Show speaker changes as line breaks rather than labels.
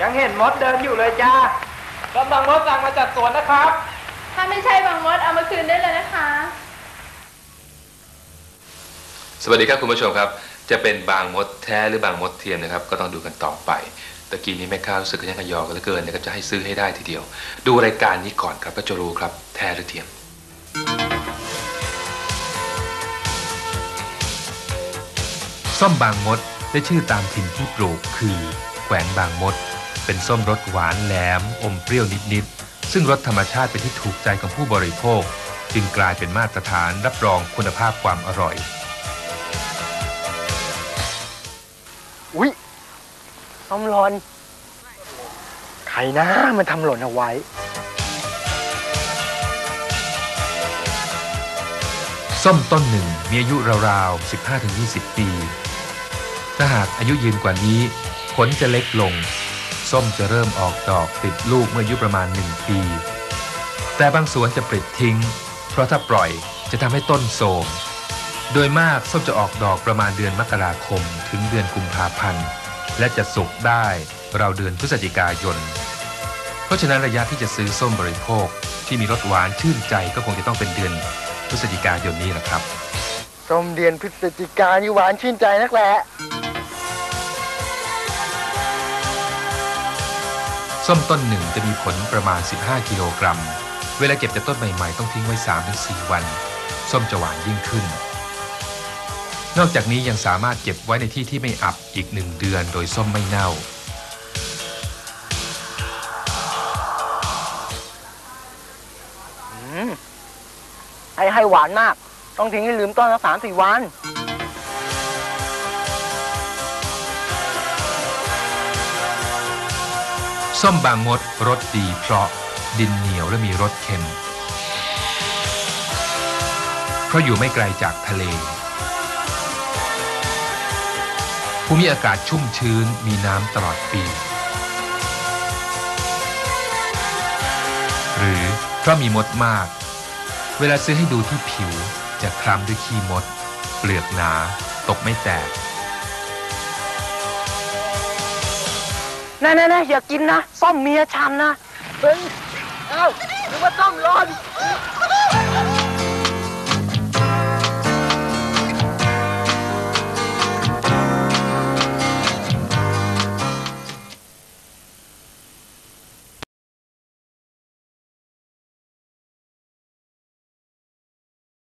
มดเดินอยู่เลยจ้าก็บางมดสั่งมาจากสวนนะครับ
ถ้าไม่ใช่บางมดเอามาคืนได้เลยนะคะ
สวัสดีครับคุณผู้ชมครับ จะเป็นบางมดแท้หรือบางมดเทียมนะครับ ก็ต้องดูกันต่อไปตะกี้นี้แม่ค้ารู้สึกขยันขยอกันเหลือเกินนะครับจะให้ซื้อให้ได้ทีเดียว ดูรายการนี้ก่อนครับก็จะรู้ครับ แท้หรือเทียม ส้มบางมดได้ชื่อตามถิ่นที่ปลูกคือ แขวงบางมด เป็นส้มรสหวานแหลม อมเปรี้ยวนิดๆ ซึ่งรสธรรมชาติเป็นที่ถูกใจของผู้บริโภค จึงกลายเป็นมาตรฐานรับรองคุณภาพความอร่อย
อุ้ยส้มหล่นใครนะมันทำหล่นเอาไว้
ส้มต้นหนึ่งมีอายุราวๆ 15-20 ปี ถ้าหากอายุยืนกว่านี้ ผลจะเล็กลง ส้มจะเริ่มออกดอกติดลูกเมื่ออายุประมาณ 1 ปี แต่บางสวนจะปลิดทิ้ง เพราะถ้าปล่อยจะทำให้ต้นโทมโดยมากส้มจะออกดอกประมาณเดือนมกราคม ถึงเดือนกุมภาพันธ์ และจะสุกได้ราวเดือนพฤศจิกายน เพราะฉะนั้นระยะที่จะซื้อส้มบริโภคที่มีรสหวานชื่นใจก็คงจะต้องเป็นเดือนพฤศจิกายนนี้แหละครับ
ส้มเดือนพฤศจิกายนนี่หวานชื่นใจนักแหละ
ส้มต้นหนึ่งจะมีผลประมาณ 15 กิโลกรัม เวลาเก็บจากต้นใหม่ๆ ต้องทิ้งไว้ 3-4 วัน ส้มจะหวานยิ่งขึ้น นอกจากนี้ยังสามารถเก็บไว้ในที่ที่ไม่อับอีกหนึ่งเดือนโดยส้มไม่เน่า
ให้ให้หวานมาก ต้องทิ้งให้ลืมต้นละสามสี่วัน
ส้มบางมดรสดีเพราะดินเหนียวและมีรสเค็ม เพราะอยู่ไม่ไกลจากทะเล ภูมิอากาศชุ่มชื้นมีน้ำตลอดปี หรือเพราะมีมดมาก เวลาซื้อให้ดูที่ผิวจะคล้ำด้วยขี้มด เปลือกหนา ตกไม่แตก
น่น่น่อย่ากินนะส้มเมียฉันนะ เฮ้ย เอ้าหรือว่าส้มร้อน